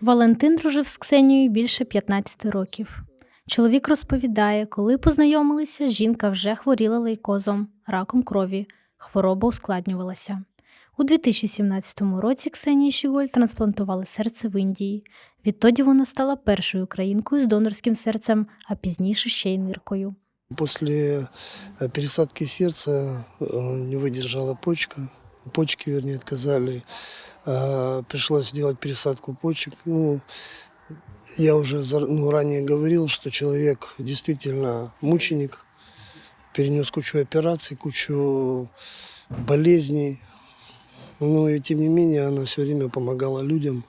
Валентин дружив з Ксенією більше 15 років. Чоловік розповідає, коли познайомилися, жінка вже хворіла лейкозом, раком крові. Хвороба ускладнювалася. У 2017 році Ксенії Щіголь трансплантували серце в Індії. Відтоді вона стала першою українкою з донорським серцем, а пізніше ще й ниркою. После э, пересадки сердца э, не выдержала почка. Почки, вернее, отказали. Пришлось сделать пересадку почек. Ну, я уже зар- ну, ранее говорил, что человек действительно мученик. Перенес кучу операций, кучу болезней. Но и тем не менее она все время помогала людям.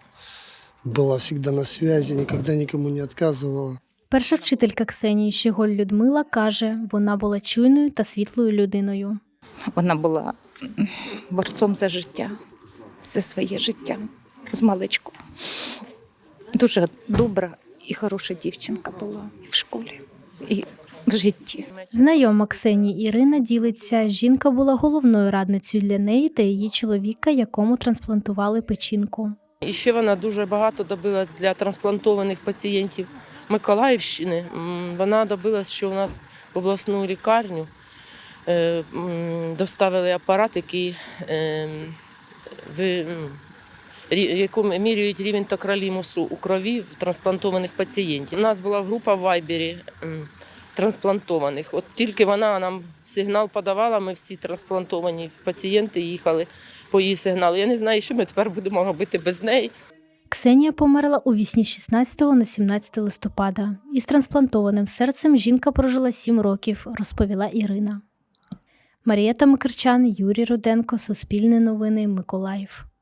Была всегда на связи, никогда никому не отказывала. Перша вчителька Ксенії Щеголь Людмила каже, вона була чуйною та світлою людиною. Вона була борцом за життя, за своє життя з маличку. Дуже добра і хороша дівчинка була і в школі, і в житті. Знайома Ксенії Ірина ділиться, жінка була головною радницею для неї та її чоловіка, якому трансплантували печінку. І ще вона дуже багато добилась для трансплантованих пацієнтів Миколаївщини. Вона добилась, що у нас в обласну лікарню доставили апарат, який е, якому міряють рівень токралімусу у крові в трансплантованих пацієнтів. У нас була група в Вайбері трансплантованих. От тільки вона нам сигнал подавала, ми всі трансплантовані пацієнти їхали по її сигналу. Я не знаю, що ми тепер будемо робити без неї. Ксенія померла у вісні 16 на 17 листопада. Із трансплантованим серцем жінка прожила 7 років, розповіла Ірина. Марієта Микрчан, Юрій Руденко, Суспільне новини, Миколаїв.